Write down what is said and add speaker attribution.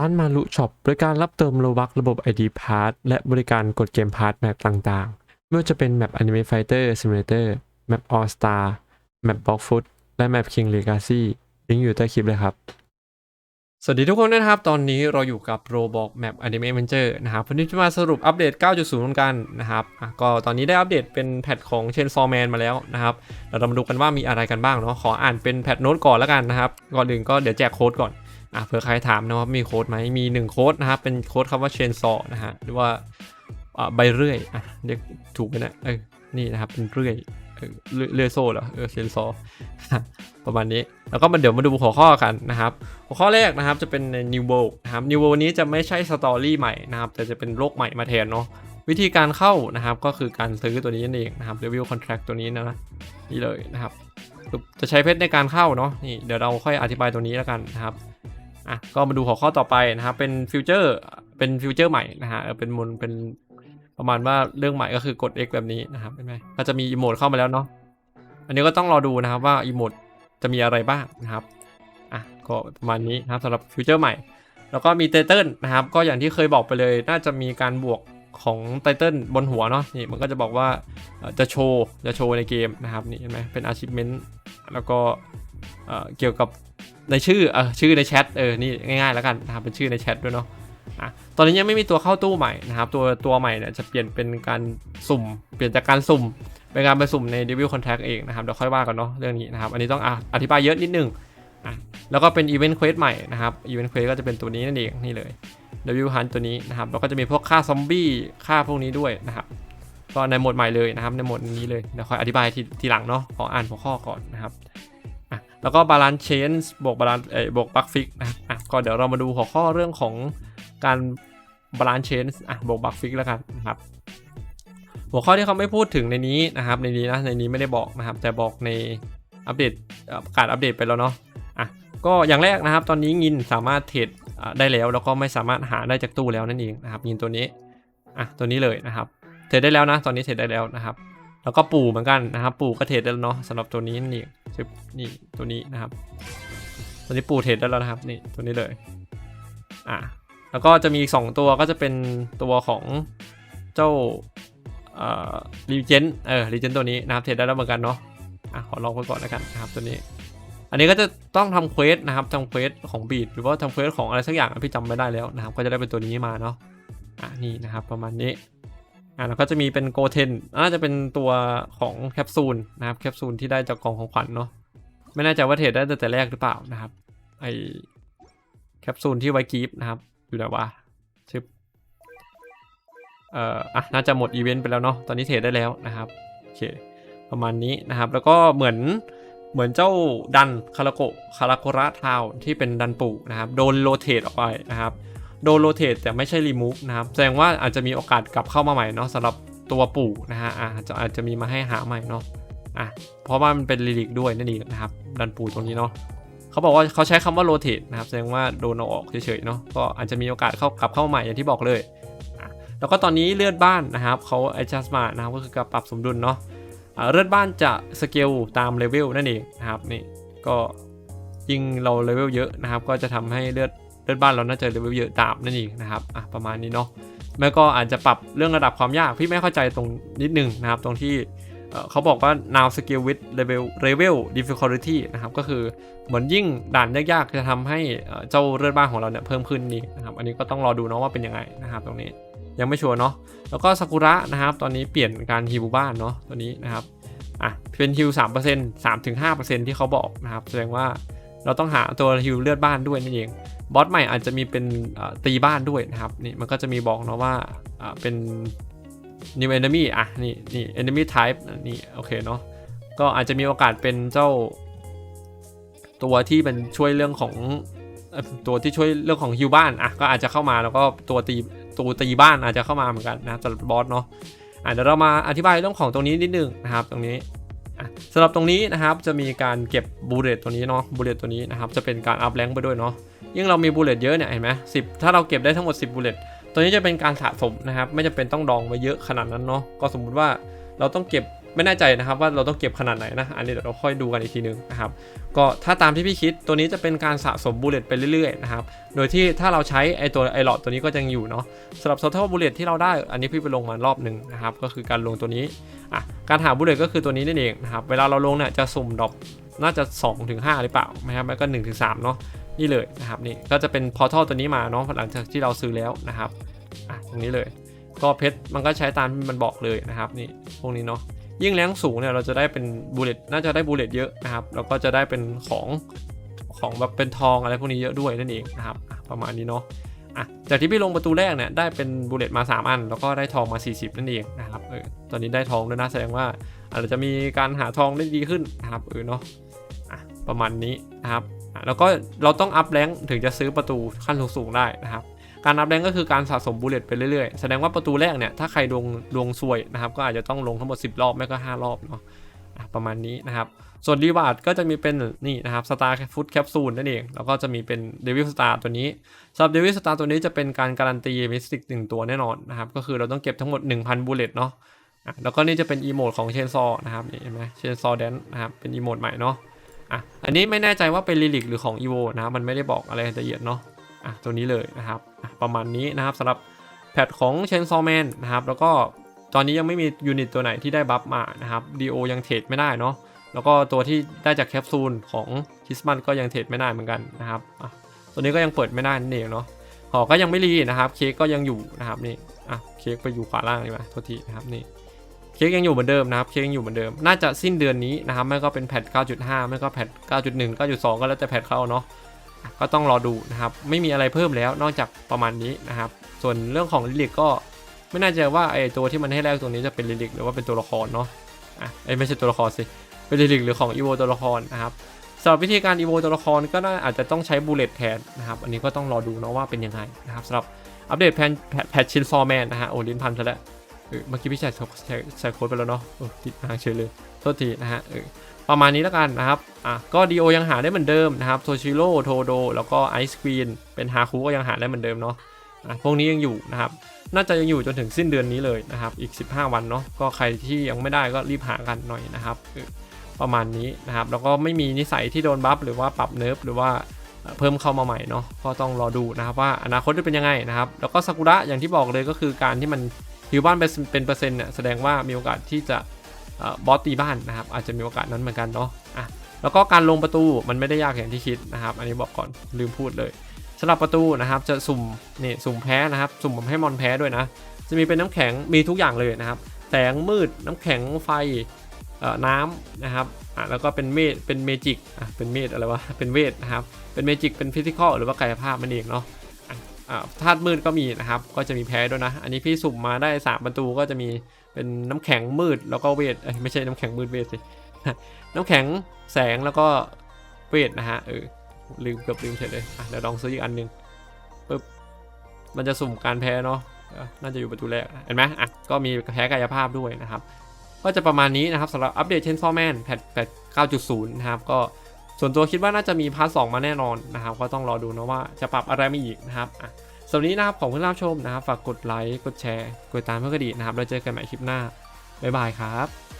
Speaker 1: ร้านมารุช็อปบริการรับเติมโลบักระบบ ID Pass และบริการกดเกมพาร์ทแมปต่างๆ ไม่ว่าจะเป็นแมป Anime Fighter Simulator แมป All Star แมป Block Foot และแมป King Legacy ลิงก์อยู่ใต้คลิปเลยครับ สวัสดีทุกคนนะครับ ตอนนี้เราอยู่กับ Roblox Map Anime Adventure นะครับวันนี้จะมาสรุปอัปเดต 9.0 กันนะครับก็ตอนนี้ได้อัปเดตเป็นแพทของ Chainsaw Man มาแล้วนะครับเดี๋ยวเรามาดูกันว่ามีอะไรกันบ้างเนาะขออ่านเป็นแพทโน้ตก่อนแล้วกันนะครับ ก่อนอื่นก็เดี๋ยวแจกโค้ดก่อน อะเผื่อใครถามนะว่ามีโค้ดไหมมี 1 โค้ดนะครับเป็นโค้ดคำว่า Chainsaw นะฮะหรือว่าใบเรื่อยอะเรียกถูกไหมนะเออนี่นะครับเป็นเรื่อยเออเลื่อยโซ่เหรอเออ Chainsaw ประมาณนี้ แล้วก็มาเดี๋ยวมาดูหัวข้อกันนะครับ หัวข้อแรกนะครับจะเป็นใน New World นะครับ New World นี้จะไม่ใช่สตอรี่ใหม่นะครับ แต่จะเป็นโลกใหม่มาแทนเนาะวิธีการเข้านะครับก็คือการซื้อตัวนี้นั่นเองนะครับ Review Contract ตัวนี้นะนะนี่เลยนะครับ จะใช้เพชรในการเข้าเนาะนี่เดี๋ยวเราค่อยอธิบายตัวนี้แล้วกันนะครับ อะก็มาดูหัวข้อต่อไปนะครับเป็นฟิวเจอร์เป็นฟิวเจอร์ใหม่นะฮะเป็นมนเป็นประมาณว่าเรื่องใหม่ก็คือกด X แบบนี้นะครับเห็นไหมก็จะมีอีโมดเข้ามาแล้วเนาะอันนี้ก็ต้องรอดูนะครับว่าอีโมดจะมีอะไรบ้างนะครับอะก็ประมาณนี้นะครับสำหรับฟิวเจอร์ใหม่ แล้วก็มีไตเติลนะครับ ก็อย่างที่เคยบอกไปเลย น่าจะมีการบวกของไตเติลบนหัวเนาะนี่มันก็จะบอกว่าจะโชว์จะโชว์ในเกมนะครับนี่เห็นไหมเป็น achievement แล้วก็เอ่อเกี่ยวกับ ในชื่อเออชื่อในแชทเออนี่ง่ายๆแล้วกันนะครับเป็นชื่อในแชทด้วยเนาะอะตอนนี้ยังไม่มีตัวเข้าตู้ใหม่นะครับตัวตัวใหม่เนี่ยจะเปลี่ยนเป็นการสุ่ม เปลี่ยนจากการสุ่มเป็นการไปสุ่มใน Devil Contact เองนะครับเดี๋ยวค่อยว่ากันเนาะเรื่องนี้นะครับ อันนี้ต้องออธิบายเยอะนิดนึงอะแล้วก็เป็น Event Quest ใหม่นะครับ Event Quest ก็จะเป็นตัวนี้นั่นเองนี่เลย Devil Hunt ตัวนี้นะครับแล้วก็จะมีพวกฆ่าซอมบี้ฆ่าพวกนี้ด้วยนะครับก็ในโหมดใหม่เลยนะครับในโหมดนี้เลยเดี๋ยวค่อยอธิบายทีทีหลังเนาะขออ่านหัวข้อก่อนนะครับ แล้วก็ Balance Change บวก Balance เอ่อบวก Bug Fix นะอะก็เดี๋ยวเรามาดูหัวข้อเรื่องของการ Balance Change อะบวก Bug Fix แล้วกันนะครับ หัวข้อที่เขาไม่พูดถึงในนี้นะครับ ในนี้นะในนี้ไม่ได้บอกนะครับ แต่บอกในอัปเดตประกาศอัปเดตไปแล้วเนาะอะก็อย่างแรกนะครับ ตอนนี้งินสามารถเทรดได้แล้ว แล้วก็ไม่สามารถหาได้จากตู้แล้วนั่นเองนะครับ งินตัวนี้อะตัวนี้เลยนะครับเทรดได้แล้วนะ ตอนนี้เทรดได้แล้วนะครับ แล้วก็ปู่เหมือนกันนะครับ ปู่ก็เทรดได้แล้วเนาะสำหรับตัวนี้นั่คือนี่ตัวนี้นะครับ ตัวนี้ปู่เทรดได้แล้วนะครับนี่ตัวนี้เลยอะแล้วก็จะมีอีกสองตัวก็จะเป็นตัวของเจ้าเอ่อรีเจนเออรีเจนตัวนี้นะครับเทรดได้แล้วเหมือนกันเนาะอะขอลองไปก่อนแล้วกันนะครับตัวนี้ อันนี้ก็จะต้องทำเควสนะครับทำเควสของบีดหรือว่าทำเควสของอะไรสักอย่างพี่จำไม่ได้แล้วนะครับ ก็จะได้เป็นตัวนี้มาเนาะอะนี่นะครับประมาณนี้ อะแล้วก็จะมีเป็นโกเทนน่าจะเป็นตัวของแคปซูลนะครับแคปซูลที่ได้จากกองของขวัญเนาะไม่แน่ใจว่าเทรดได้ตั้งแต่แรกหรือเปล่านะครับไอแคปซูลที่ไวกีฟนะครับอยู่ไหนวะชื่อเอ่ออะน่าจะหมดอีเวนต์ไปแล้วเนาะตอนนี้เทรดได้แล้วนะครับโอเคประมาณนี้นะครับแล้วก็เหมือนเหมือนเจ้าดันคาราโกคาราโกระทาวที่เป็นดันปู่นะครับโดนโรเตทออกไปนะครับ โดนโรเตทแต่ไม่ใช่รีมูฟนะครับ แสดงว่าอาจจะมีโอกาสกลับเข้ามาใหม่เนาะสำหรับตัวปู่นะฮะอาจจะอาจจะมีมาให้หาใหม่เนาะอะเพราะว่ามันเป็นลิลิกด้วยนั่นเองนะครับ ดันปู่ตรงนี้เนาะเขาบอกว่าเขาใช้คำว่าโรเตทนะครับแสดงว่าโดนเอาออกเฉยๆเนาะก็อาจจะมีโอกาสเข้ากลับเข้ามาใหม่อย่างที่บอกเลย แล้วก็ตอนนี้เลือดบ้านนะครับเขา adjust มานะครับก็คือการปรับสมดุลเนาะเลือดบ้านจะสเกลตามเลเวลนั่นเองนะครับนี่ก็ยิ่งเราเลเวลเยอะนะครับ ก็จะทำให้เลือด เลือดบ้านเราน่าจะเลเวลเยอะตามนั่นเองนะครับอะประมาณนี้เนาะแล้ก็อาจจะปรับเรื่องระดับความยากพี่ไม่เข้าใจตรงนิดนึงนะครับ ตรงที่เขาบอกว่า now skill with level level difficulty นะครับ ก็คือเหมือนยิ่งด่านยากๆ จะทำให้เจ้าเลือดบ้านของเราเนี่ยเพิ่มขึ้นนี่นะครับ อันนี้ก็ต้องรอดูเนาะว่าเป็นยังไงนะครับ ตรงนี้ยังไม่ชัวร์เนาะแล้วก็ซากุระนะครับ ตอนนี้เปลี่ยนการฮิวบ้านเนาะตัวนี้นะครับอะเป็นฮิว3% 3ถึง5%ที่เขาบอกนะครับ แสดงว่าเราต้องหาตัวฮิวเลือดบ้านด้วยนั่นเอง บอสใหม่อาจจะมีเป็นตีบ้านด้วยนะครับนี่มันก็จะมีบอกเนาะว่าเป็น new enemy อะนี่นี่ enemy type นี่โอเคเนาะก็อาจจะมีโอกาสเป็นเจ้า ตัวที่มันช่วยเรื่องของตัวที่ช่วยเรื่องของฮิวบ้านอะก็อาจจะเข้ามาแล้วก็ตัวตีตัวตีบ้านอาจจะเข้ามาเหมือนกันนะสำหรับบอสเนาะอะเดี๋ยวเรามาอธิบายเรื่องของตรงนี้นิดนึงนะครับ ตรงนี้สำหรับตรงนี้นะครับจะมีการเก็บบูเลตตัวนี้เนาะบูเลตตัวนี้นะครับจะเป็นการอัพแรงไปด้วยเนาะ ยิ่งเรามีบูเลตเยอะเนี่ยเห็นไหมสิถ้าเราเก็บได้ทั้งหมด 10บูเลตตัวนี้จะเป็นการสะสมนะครับ ไม่จำเป็นต้องดองไว้เยอะขนาดนั้นเนาะก็สมมุติว่าเราต้องเก็บไม่แน่ใจนะครับว่าเราต้องเก็บขนาดไหนนะ อันนี้เดี๋ยวเราค่อยดูกันอีกทีนึงนะครับ ก็ถ้าตามที่พี่คิดตัวนี้จะเป็นการสะสมบูเลตไปเรื่อยๆนะครับ โดยที่ถ้าเราใช้ไอตัวไอหลอดตัวนี้ก็ยังอยู่เนาะสำหรับ total bullet ที่เราได้ อันนี้พี่ไปลงมารอบหนึ่งนะครับ ก็คือการลงตัวนี้ อะ การหา bullet ก็คือตัวนี้นั่นเองนะครับ เวลาเราลงเนี่ยจะสุ่มดรอปน่าจะ 2-5 หรือเปล่านะครับแล้วก็ 1-3 เนาะ นี่เลยนะครับนี่ก็จะเป็น portal ตัวนี้มาเนาะหลังจากที่เราซื้อแล้วนะครับอะตรงนี้เลย ก็เพชรมันก็ใช้ตามที่มันบอกเลยนะครับนี่พวกนี้เนาะยิ่งแรงสูงเนี่ยเราจะได้เป็นบูเลตน่าจะได้บูเลตเยอะนะครับแล้วก็จะได้เป็นของของแบบเป็นทองอะไรพวกนี้เยอะด้วยนั่นเองนะครับประมาณนี้เนาะอะจากที่พี่ลงประตูแรกเนี่ยได้เป็นบูเลตมา 3 อัน แล้วก็ได้ทองมา 40 นั่นเองนะครับเออตอนนี้ได้ทองด้วยนะแสดงว่าอาจจะมีการหาทองได้ดีขึ้นนะครับเออเนาะอะประมาณนี้นะครับ แล้วก็เราต้องอัพแรงถึงจะซื้อประตูขั้นสูงๆได้นะครับการนับแรงก็คือการสะสมบูเลตไปเรื่อยๆ แสดงว่าประตูแรกเนี่ยถ้าใครดวงดวงซวยนะครับก็อาจจะต้องลงทั้งหมด 10 รอบไม่ก็ 5 รอบเนาะประมาณนี้นะครับ ส่วนรีวาร์ดก็จะมีเป็นนี่นะครับสตาร์ฟุตแคปซูลนั่นเอง แล้วก็จะมีเป็นเดวิลสตาร์ตัวนี้สำหรับเดวิลสตาร์ตัวนี้จะเป็นการการันตีมิสติกหนึ่งตัวแน่นอนนะครับก็คือเราต้องเก็บทั้งหมด 1,000บูเลตเนาะอะแล้วก็นี่จะเป็นอีโมดของเชนซอนะครับนี่เห็นไหมเชนซอแดนนะครับเป็นอีโมดใหม่เนาะ อะอันนี้ไม่แน่ใจว่าเป็นลิลิกหรือของอีโวนะครับมันไม่ได้บอกอะไรละเอียดเนาะอะตัวนี้เลยนะครับอะประมาณนี้นะครับสำหรับแพทของ Chainsaw Man นะครับแล้วก็ตอนนี้ยังไม่มียูนิตตัวไหนที่ได้บัฟมานะครับ DO ยังเทรดไม่ได้เนาะแล้วก็ตัวที่ได้จากแคปซูลของคิสมันก็ยังเทรดไม่ได้เหมือนกันนะครับอะตัวนี้ก็ยังเปิดไม่ได้นั่นเองเนาะหอก็ยังไม่รีนะครับ เค้กก็ยังอยู่นะครับนี่อะเค้กไปอยู่ขวาล่างเลยมาโทษทีนะครับนี่ เค้กยังอยู่เหมือนเดิมนะครับเค้กยังอยู่เหมือนเดิม น่าจะสิ้นเดือนนี้นะครับไม่ก็เป็นแพท 9.5 ไม่ก็แพท 9.1 9.2 ก็แล้วแต่แพทเข้าเนาะก็ต้องรอดูนะครับ ไม่มีอะไรเพิ่มแล้วนอกจากประมาณนี้นะครับ ส่วนเรื่องของลิลิกก็ไม่น่าใจว่าไอตัวที่มันให้แรกตัวนี้จะเป็นลิลิกหรือว่าเป็นตัวละครเนาะอะไอไม่ใช่ตัวละครสิเป็นลิลิกหรือของอีโวตัวละครนะครับสำหรับวิธีการอีโวตัวละครก็น่าอาจจะต้องใช้บูเลตแทนนะครับอันนี้ก็ต้องรอดูเนาะว่าเป็นยังไงนะครับสำหรับอัปเดตแพนแพทชินซอแมนนะฮะโอ้ลิ้นพันซะแล้ว เมื่อกี้พี่ใส่ใส่ใส่โค้ดไปแล้วเนาะโอ้ติดทางเฉยเลยโทษทีนะฮะออประมาณนี้แล้วกันนะครับ อะ ก็ดีโอยังหาได้เหมือนเดิมนะครับ โทชิโร่ โทโด แล้วก็ไอซ์ควีน เป็นฮาคุก็ยังหาได้เหมือนเดิมเนาะ อะ พวกนี้ยังอยู่นะครับ น่าจะยังอยู่จนถึงสิ้นเดือนนี้เลยนะครับ อีก 15 วันเนาะ ก็ใครที่ยังไม่ได้ก็รีบหากันหน่อยนะครับ ประมาณนี้นะครับ แล้วก็ไม่มีนิสัยที่โดนบัฟหรือว่าปรับเนิร์ฟหรือว่าเอ่อเพิ่มเข้ามาใหม่เนาะ ก็ต้องรอดูนะครับว่าอนาคตจะเป็นยังไงนะครับ แล้วก็ซากุระอย่างที่บอกเลยก็คือการที่มัน ฮิวบ้านเป็นเปอร์เซ็นต์เนี่ยแสดงว่ามีโอกาสที่จะบอสตีบ้านนะครับ อาจจะมีโอกาสนั้นเหมือนกันเนาะอะแล้วก็การลงประตูมันไม่ได้ยากอย่างที่คิดนะครับ อันนี้บอกก่อนลืมพูดเลยสำหรับประตูนะครับจะสุ่มนี่สุ่มแพ้นะครับ สุ่มให้มอนแพ้ด้วยนะ จะมีเป็นน้ำแข็งมีทุกอย่างเลยนะครับ แสงมืดน้ำแข็งไฟน้ำนะครับอะแล้วก็เป็นเมดเป็นเมจิกอะเป็นเมดอะไรวะเป็นเวทนะครับเป็นเมจิกเป็นฟิสิกอลหรือว่ากายภาพมันเองเนาะ ธาตุมืดก็มีนะครับ ก็จะมีแพ้ด้วยนะ อันนี้พี่สุ่มมาได้สามประตูก็จะมีเป็นน้ำแข็งมืดแล้วก็เวทเอ้ยไม่ใช่น้ำแข็งมืดเวทสิน้ำแข็งแสงแล้วก็เวทนะฮะเออลืมเกือบลืมเฉยเลยเดี๋ยวลองซื้ออีกอันหนึ่งปึ๊บมันจะสุ่มการแพ้เนาะน่าจะอยู่ประตูแรกเห็นไหมอะก็มีแพ้กายภาพด้วยนะครับ ก็จะประมาณนี้นะครับสำหรับอัปเดตเชนซอแมนแพทแพท9.0 นะครับก็ ส่วนตัวคิดว่าน่าจะมีพาร์ทสมาแน่นอนนะครับ ก็ต้องรอดูนะว่าจะปรับอะไรมาอีกนะครับสำหรับนี้นะครับขอบคุณรับชมนะครับ ฝากกดไลค์ กดแชร์ กดติดตามเพื่อกดีนะครับแล้วเจอกันใหม่คลิปหน้า บ๊ายบายครับ